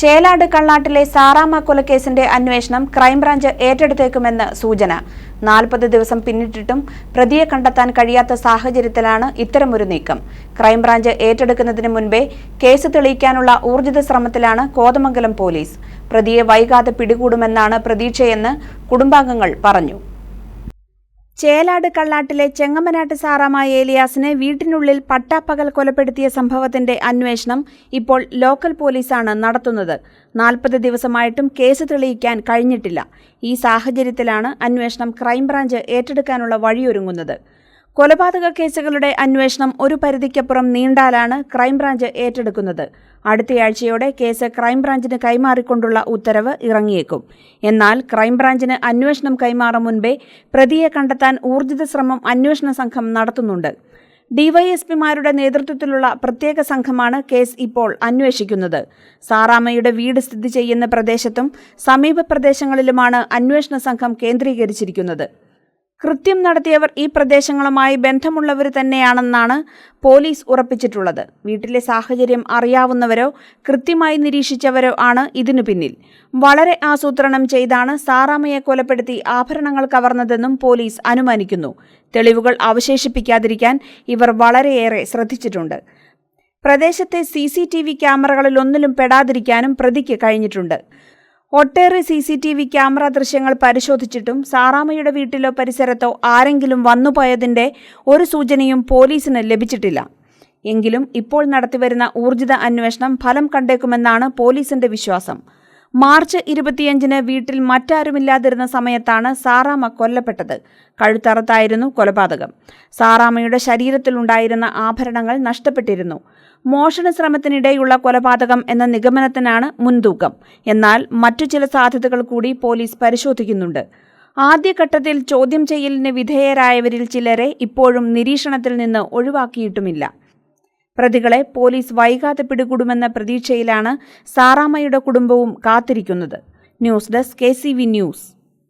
ചേലാട് കള്ളാട്ടിലെ സാറാമ കൊലക്കേസിന്റെ അന്വേഷണം ക്രൈംബ്രാഞ്ച് ഏറ്റെടുത്തേക്കുമെന്ന് സൂചന. നാൽപ്പത് ദിവസം പിന്നിട്ടിട്ടും പ്രതിയെ കണ്ടെത്താൻ കഴിയാത്ത സാഹചര്യത്തിലാണ് ഇത്തരമൊരു നീക്കം. ക്രൈംബ്രാഞ്ച് ഏറ്റെടുക്കുന്നതിന് മുൻപേ കേസ് തെളിയിക്കാനുള്ള ഊർജിത ശ്രമത്തിലാണ് കോതമംഗലം പോലീസ്. പ്രതിയെ വൈകാതെ പിടികൂടുമെന്നാണ് പ്രതീക്ഷയെന്ന് കുടുംബാംഗങ്ങൾ പറഞ്ഞു. ചേലാട് കള്ളാട്ടിലെ ചെങ്ങമനാട്ട് സാറാമായ ഏലിയാസിനെ വീട്ടിനുള്ളിൽ പട്ടാപ്പകൽ കൊലപ്പെടുത്തിയ സംഭവത്തിന്റെ അന്വേഷണം ഇപ്പോൾ ലോക്കൽ പോലീസാണ് നടത്തുന്നത്. നാൽപ്പത് ദിവസമായിട്ടും കേസ് തെളിയിക്കാൻ കഴിഞ്ഞിട്ടില്ല. ഈ സാഹചര്യത്തിലാണ് അന്വേഷണം ക്രൈംബ്രാഞ്ച് ഏറ്റെടുക്കാനുള്ള വഴിയൊരുങ്ങുന്നത്. കൊലപാതക കേസുകളുടെ അന്വേഷണം ഒരു പരിധിക്കപ്പുറം നീണ്ടാലാണ് ക്രൈംബ്രാഞ്ച് ഏറ്റെടുക്കുന്നത്. അടുത്തയാഴ്ചയോടെ കേസ് ക്രൈംബ്രാഞ്ചിന് കൈമാറിക്കൊണ്ടുള്ള ഉത്തരവ് ഇറങ്ങിയേക്കും. എന്നാൽ ക്രൈംബ്രാഞ്ചിന് അന്വേഷണം കൈമാറും മുൻപേ പ്രതിയെ കണ്ടെത്താൻ ഊർജിത ശ്രമം അന്വേഷണ സംഘം നടത്തുന്നുണ്ട്. ഡിവൈഎസ്പിമാരുടെ നേതൃത്വത്തിലുള്ള പ്രത്യേക സംഘമാണ് കേസ് ഇപ്പോൾ അന്വേഷിക്കുന്നത്. സാറാമ്മയുടെ വീട് സ്ഥിതി ചെയ്യുന്ന പ്രദേശത്തും സമീപ പ്രദേശങ്ങളിലുമാണ് അന്വേഷണ സംഘം കേന്ദ്രീകരിച്ചിരിക്കുന്നത്. കൃത്യം നടത്തിയവർ ഈ പ്രദേശങ്ങളുമായി ബന്ധമുള്ളവർ തന്നെയാണെന്നാണ് പോലീസ് ഉറപ്പിച്ചിട്ടുള്ളത്. വീട്ടിലെ സാഹചര്യം അറിയാവുന്നവരോ കൃത്യമായി നിരീക്ഷിച്ചവരോ ആണ് ഇതിനു പിന്നിൽ. വളരെ ആസൂത്രണം ചെയ്താണ് സാറാമയെ കൊലപ്പെടുത്തി ആഭരണങ്ങൾ കവർന്നതെന്നും പോലീസ് അനുമാനിക്കുന്നു. തെളിവുകൾ അവശേഷിപ്പിക്കാതിരിക്കാൻ ഇവർ വളരെയേറെ ശ്രദ്ധിച്ചിട്ടുണ്ട്. പ്രദേശത്തെ സി സി ടി വി ക്യാമറകളിലൊന്നിലും പെടാതിരിക്കാനും പ്രതിക്ക് കഴിഞ്ഞിട്ടുണ്ട്. ഒട്ടേറെ C C T V camera ദൃശ്യങ്ങൾ പരിശോധിച്ചിട്ടും സാറാമയുടെ വീട്ടിലോ പരിസരത്തോ ആരെങ്കിലും വന്നുപോയതിന്റെ ഒരു സൂചനയും പോലീസിന് ലഭിച്ചിട്ടില്ല. എങ്കിലും ഇപ്പോൾ നടത്തിവരുന്ന ഊർജിത അന്വേഷണം ഫലം കണ്ടേക്കുമെന്നാണ് പോലീസിന്റെ വിശ്വാസം. മാർച്ച് ഇരുപത്തിയഞ്ചിന് വീട്ടിൽ മറ്റാരുമില്ലാതിരുന്ന സമയത്താണ് സാറാമ്മ കൊല്ലപ്പെട്ടത്. കഴുത്തറത്തായിരുന്നു കൊലപാതകം. സാറാമ്മയുടെ ശരീരത്തിലുണ്ടായിരുന്ന ആഭരണങ്ങൾ നഷ്ടപ്പെട്ടിരുന്നു. മോഷണ ശ്രമത്തിനിടെയുള്ള കൊലപാതകം എന്ന നിഗമനത്തിനാണ് മുൻതൂക്കം. എന്നാൽ മറ്റു ചില സാധ്യതകൾ കൂടി പോലീസ് പരിശോധിക്കുന്നുണ്ട്. ആദ്യഘട്ടത്തിൽ ചോദ്യം ചെയ്യലിന് വിധേയരായവരിൽ ചിലരെ ഇപ്പോഴും നിരീക്ഷണത്തിൽ നിന്ന് ഒഴിവാക്കിയിട്ടുമില്ല. പ്രതികളെ പോലീസ് വൈകാതെ പിടികൂടുമെന്ന പ്രതീക്ഷയിലാണ് സാറാമ്മയുടെ കുടുംബവും കാത്തിരിക്കുന്നത്. News desk K news.